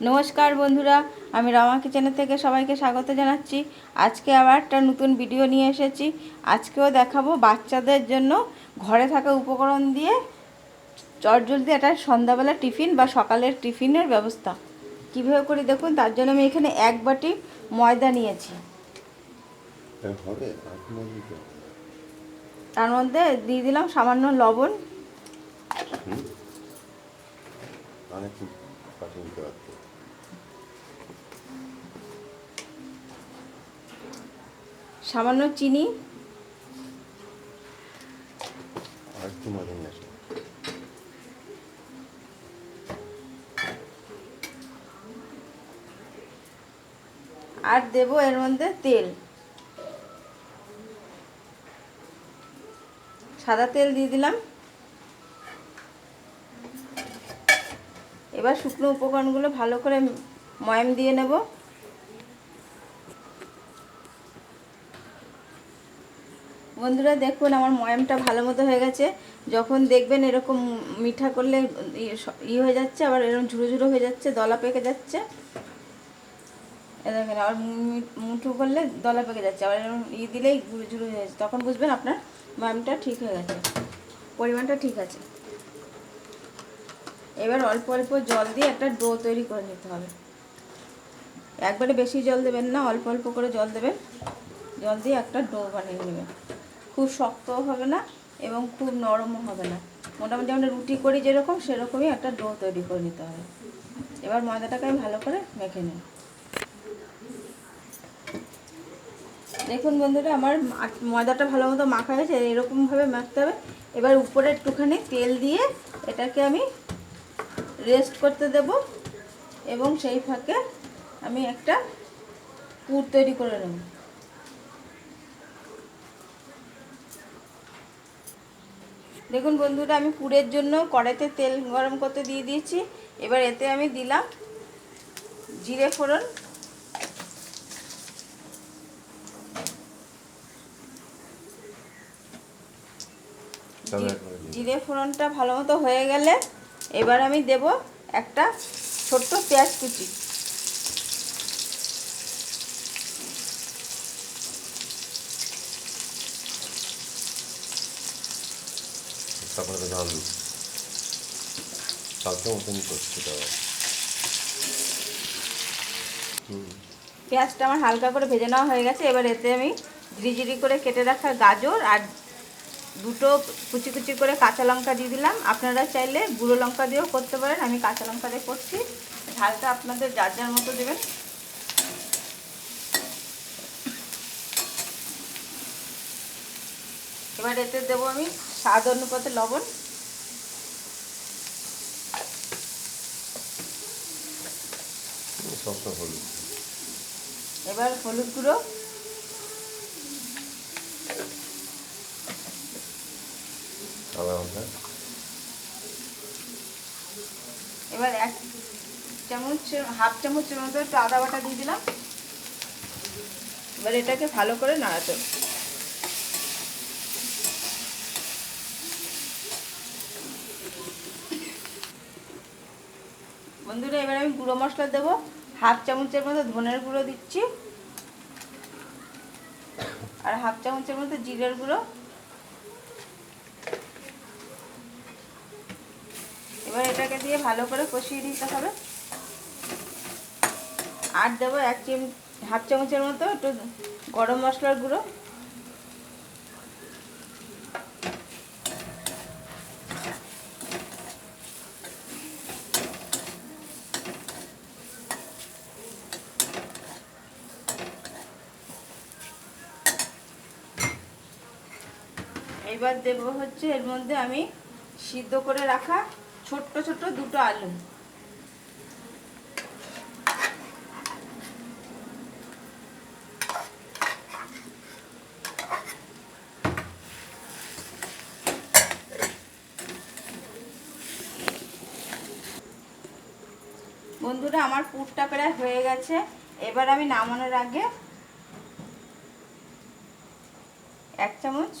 নমস্কার বন্ধুরা আমি রামা কিচেনের থেকে সবাইকে স্বাগত জানাচ্ছি। আজকে আবার একটা নতুন ভিডিও নিয়ে এসেছি। আজকেও দেখাবো বাচ্চাদের জন্য ঘরে থাকা উপকরণ দিয়ে চটজলদি একটা সন্ধ্যাবেলা টিফিন বা সকালের টিফিনের ব্যবস্থা। কীভাবে করি দেখুন তার জন্য আমি এখানে এক বাটি ময়দা নিয়েছি। হ্যাঁ। তার মধ্যে দিয়ে দিলাম সামান্য লবণ। অনেক সামান্য চিনি। আর দেবো এর মধ্যে তেল। সাদা তেল দিয়ে দিলাম। এবার শুকনো উপকরণগুলো ভালো করে ময়াম দিয়ে নেব। বন্ধুরা দেখুন, আমার ময়ামটা ভালো মতো হয়ে গেছে। যখন দেখবেন এরকম মিঠা করলে ই- হয়ে যাচ্ছে, আবার এরকম ঝুড়ো ঝুড়ো হয়ে যাচ্ছে, দলা পেকে যাচ্ছে। দেখেন, আবার মুঠো করলে দলা পেকে যাচ্ছে, আবার এরকম ই দিলেই ঝুড়ো ঝুড়ো হয়ে যাচ্ছে। তখন বুঝবেন আপনার ময়ামটা ঠিক হয়ে গেছে, পরিমাণটা ঠিক আছে। এবার অল্প অল্প জল দিয়ে একটা ডো তৈরি করে নিতে হবে। একবারে বেশি জল দেবেন না, অল্প অল্প করে জল দেবেন। জল দিয়ে একটা ডো বানিয়ে নেবেন। খুব শক্তও হবে না এবং খুব নরমও হবে না। মোটামুটি আমরা রুটি করি যেরকম, সেরকমই একটা ডো তৈরি করে নিতে হবে। এবার ময়দাটাকে আমি ভালো করে মেখে নিই দেখুন বন্ধুরা, আমার ময়দাটা ভালো মতো মাখা হয়েছে এরকমভাবে মাখতে হবে। এবার উপরে একটুখানি তেল দিয়ে এটাকে আমি রেস্ট করতে দেব এবং সেই ফাঁকে আমি একটা পুর তৈরি করে নেব। দেখুন বন্ধুরা আমি পুরের জন্য কড়াইতে তেল গরম করতে দিয়ে দিয়েছি। এবার এতে আমি দিলাম জিরে ফোড়ন। জিরে ফোড়নটা ভালো মতো হয়ে গেলে এবার আমি দেব একটা ছোট্ট পেঁয়াজ কুচি। তারপরে ধান কালকে করছি হুম। পেঁয়াজটা আমার হালকা করে ভেজে নেওয়া হয়ে গেছে। এবার এতে আমি ঝিরিঝিরি করে কেটে রাখা গাজর আর দুটো কুচি কুচি করে কাঁচা লঙ্কা দিয়ে দিলাম। আপনারা চাইলে গুঁড়ো লঙ্কা দিয়েও করতে পারেন। আমি কাঁচা লঙ্কা দিয়ে করছি। ঝালটা আপনাদের যার যার মতো দেবেন। এবার এতে দেবো আমি স্বাদ অনুপাতে লবণ। এবার হলুদ গুঁড়ো। এবার এক চামচ হাফ চামচের মতো একটু আদা বাটা দিয়ে দিলাম। এবার এটাকে ভালো করে নাড়াতে বন্ধুরা, এবার আমি গুঁড়ো মশলা দেবো। হাফ চামচের মতো ধনের গুঁড়ো দিচ্ছি। আর হাফ চামচের মতো জিরের গুঁড়ো। এবার এটাকে দিয়ে ভালো করে কষিয়ে দিতে হবে। আর দেবো এক চিম হাফ চামচের মতো একটু গরম মশলার গুঁড়ো। এবার দেব হচ্ছে এর মধ্যে আমি সিদ্ধ করে রাখা ছোট্ট ছোট্ট দুটো আলু। বন্ধুরা, আমার পুরটা প্রায় হয়ে গেছে। এবার আমি নামানোর আগে এক চামচ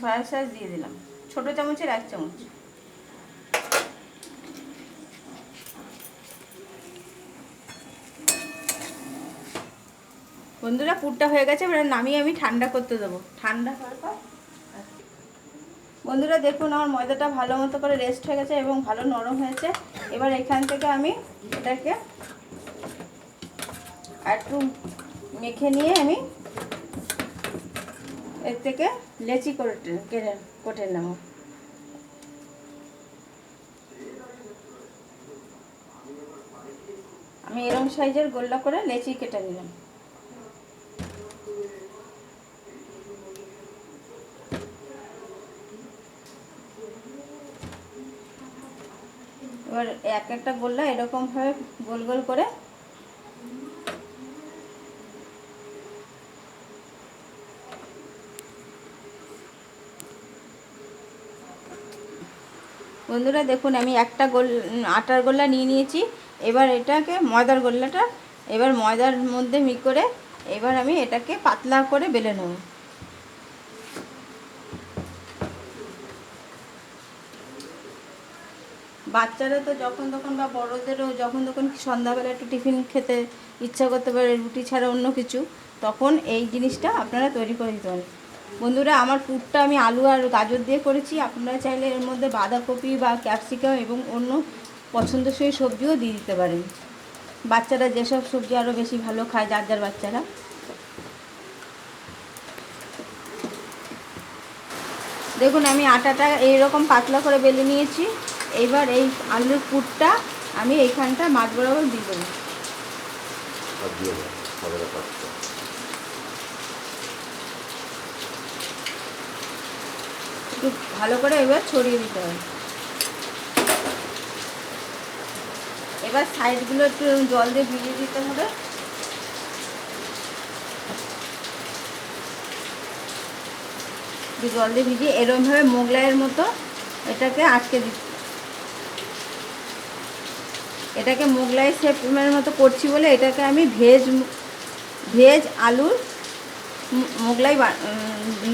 সয়া সস দিয়ে দিলাম। ছোট চামচের এক চামচ। বন্ধুরা, পুরটা হয়ে গেছে, এবার নামিয়ে আমি ঠান্ডা করতে দেবো। ঠান্ডা হওয়ার পর বন্ধুরা, দেখুন, আমার ময়দাটা ভালো মতো করে রেস্ট হয়ে গেছে এবং ভালো নরম হয়েছে। এবার এখান থেকে আমি এটাকে একটু মেখে নিয়ে আমি এর থেকে লেচি করে কেটে কেটে নেব। আমি এরম সাইজের গোল্লা করে লেচি কেটে নিলাম। এবার এক একটা গোল্লা এরকমভাবে গোল গোল করে বন্ধুরা দেখুন, আমি একটা গোল আটার গোল্লা নিয়ে নিয়েছি। এবার এটাকে ময়দার গোল্লাটা, এবার ময়দার মধ্যে মি করে এবার আমি এটাকে পাতলা করে বেলে নেব। বাচ্চারা তো যখন তখন বা বড়োদেরও যখন তখন সন্ধ্যাবেলা একটু টিফিন খেতে ইচ্ছা করতে পারে, রুটি ছাড়া অন্য কিছু, তখন এই জিনিসটা আপনারা তৈরি করে দিতে পারেন। বন্ধুরা, আমার পুরটা আমি আলু আর গাজর দিয়ে করেছি। আপনারা চাইলে এর মধ্যে বাঁধাকপি বা ক্যাপসিকাম এবং অন্য পছন্দসই সবজিও দিয়ে দিতে পারেন। বাচ্চারা যেসব সবজি আরও বেশি ভালো খায়, যার যার বাচ্চারা। দেখুন, আমি আটাটা এইরকম পাতলা করে বেলে নিয়েছি। এইবার এই আলুর পুরটা আমি এইখানটা মাছ বরাবর দিয়ে দেবো আর দিয়ে দাও হবে না পাঁচটা একটু ভালো করে এবার ছড়িয়ে দিতে হবে। এবার সাইডগুলো একটু জল দিয়ে ভিজিয়ে দিতে হবে। জল দিয়ে ভিজিয়ে এরমভাবে মোগলাইয়ের মতো এটাকে আটকে দিতে এটাকে মোগলাই শেপের মতো করছি বলে এটাকে আমি ভেজ ভেজ আলুর মোগলাই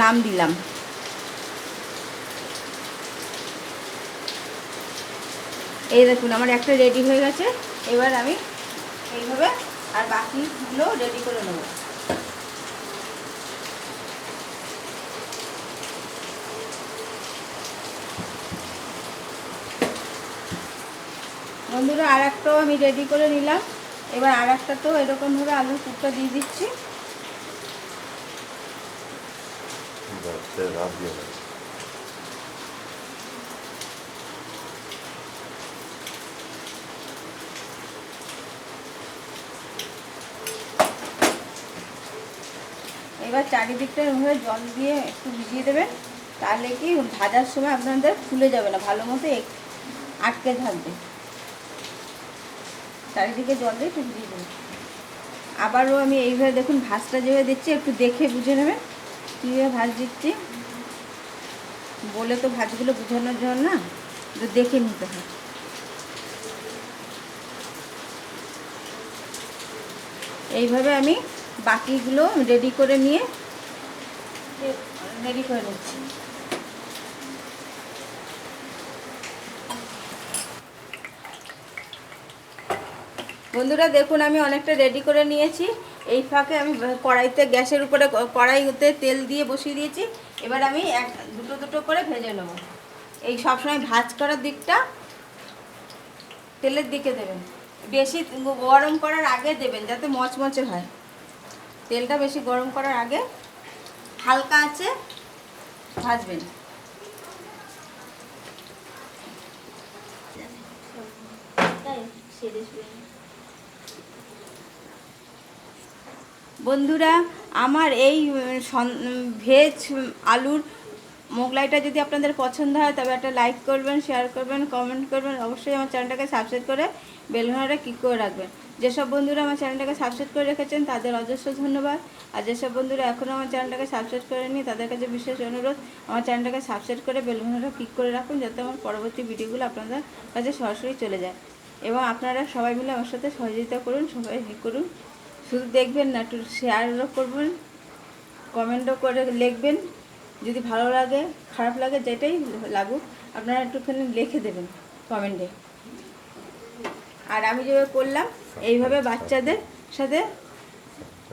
নাম দিলাম। এই দেখুন, আমার একটা রেডি হয়ে গেছে। এবার আমি এইভাবে আর বাকিগুলো রেডি করে নেব। বন্ধুরা আর একটাও আমি রেডি করে নিলাম। এবার আর একটা একটাতেও এরকমভাবে আলুর কুকটা দিয়ে দিচ্ছি। এবার চারিদিকটা এভাবে জল দিয়ে একটু ভিজিয়ে দেবেন, তাহলে কি ভাজার সময় আপনাদের ফুলে যাবে না, ভালো মতো আটকে থাকবে। চারিদিকে জল দিয়ে একটু ভিজিয়ে দেবেন। আবারও আমি এইভাবে দেখুন ভাজটা যেভাবে দিচ্ছি, একটু দেখে বুঝে নেবেন। কীভাবে ভাজ দিচ্ছি? বলে তো ভাজগুলো বোঝানোর জন্য না, একটু দেখে নিতে হয় এইভাবে আমি বাকিগুলো রেডি করে নিয়ে রেডি করে নিচ্ছি। বন্ধুরা, দেখুন, আমি অনেকটা রেডি করে নিয়েছি। এই ফাঁকে আমি কড়াইতে, গ্যাসের উপরে কড়াইতে তেল দিয়ে বসিয়ে দিয়েছি। এবার আমি এক, দুটো দুটো করে ভেজে নেব। এই সবসময় ভাজ করার দিকটা তেলের দিকে দেবেন। বেশি গরম করার আগে দেবেন, যাতে মচমচে হয়। তেলটা বেশি গরম করার আগে হালকা আছে ভাজবেন। বন্ধুরা আমার এই ভেজ আলুর মোগলাইটা যদি আপনাদের পছন্দ হয়, তবে একটা লাইক করবেন শেয়ার করবেন কমেন্ট করবেন। অবশ্যই আমার চ্যানেলটাকে সাবস্ক্রাইব করে বেলঘানাটা ক্লিক করে রাখবেন। যেসব বন্ধুরা আমার চ্যানেলটাকে সাবস্ক্রাইব করে রেখেছেন, তাদের অজস্র ধন্যবাদ। আর যেসব বন্ধুরা এখনও আমার চ্যানেলটাকে সাবস্ক্রাইব করেনি তাদের কাছে বিশেষ অনুরোধ, আমার চ্যানেলটাকে সাবস্ক্রাইব করে বেলঘানাটা ক্লিক করে রাখুন, যাতে আমার পরবর্তী ভিডিওগুলো আপনাদের কাছে সরাসরি চলে যায়। এবং আপনারা সবাই মিলে আমার সাথে সহযোগিতা করুন, সবাই করুন। শুধু দেখবেন না, একটু শেয়ারও করবেন কমেন্টও করে লিখবেন। যদি ভালো লাগে, খারাপ লাগে, যেটাই লাগুক, আপনারা একটুখানি লিখে দেবেন কমেন্টে আর আমি যেভাবে করলাম এইভাবে বাচ্চাদের সাথে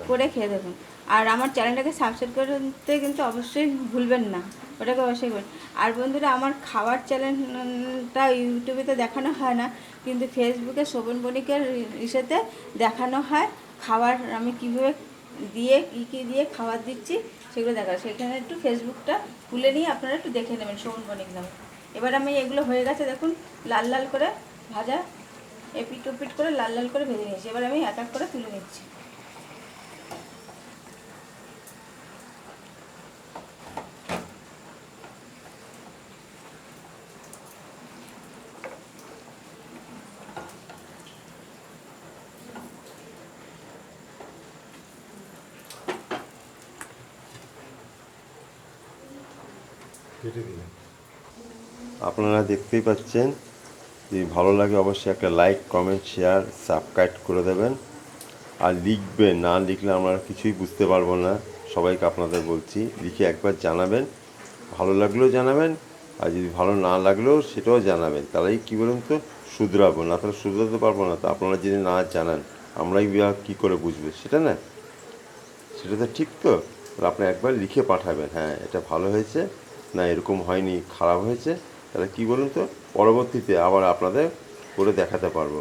করে খেয়ে দেবেন আর আমার চ্যানেলটাকে সাবস্ক্রাইব করতে কিন্তু অবশ্যই ভুলবেন না, ওটাকে অবশ্যই করবেন আর বন্ধুরা, আমার খাবার চ্যানেলটা ইউটিউবে তো দেখানো হয় না, কিন্তু ফেসবুকে শোভন বণিকের ইসেতে দেখানো হয় খাবার আমি কীভাবে দিয়ে, কী কী দিয়ে খাবার দিচ্ছি সেগুলো দেখা। সেখানে একটু ফেসবুকটা খুলে নিয়ে আপনারা একটু দেখে নেবেন শোভন বনিক নামে। এবার আমি এগুলো হয়ে গেছে দেখুন, লাল লাল করে ভাজা এপিট ওপিট করে লাল লাল করে ভেজে নিয়েছি। এবার আমি এক এক করে তুলে নিচ্ছি। আপনারা দেখতেই পাচ্ছেন, যদি ভালো লাগে অবশ্যই একটা লাইক কমেন্ট শেয়ার সাবস্ক্রাইব করে দেবেন। আর লিখবেন না লিখলে আমরা কিছুই বুঝতে পারব না। সবাইকে আপনাদের বলছি, লিখে একবার জানাবেন। ভালো লাগলেও জানাবেন, আর যদি ভালো না লাগলেও সেটাও জানাবেন। তাহলেই কী বলুন তো, শুধরাবো। না তাহলে শুধরাতে পারব না, তো আপনারা যদি না জানান, আমরাই কী করে বুঝবে? সেটা না? সেটা তো ঠিক তো। আপনি একবার লিখে পাঠাবেন। হ্যাঁ এটা ভালো হয়েছে। না, এরকম হয়নি, খারাপ হয়েছে, তাহলে কী বলুন তো? পরবর্তীতে আবার আপনাদের করে দেখাতে পারব।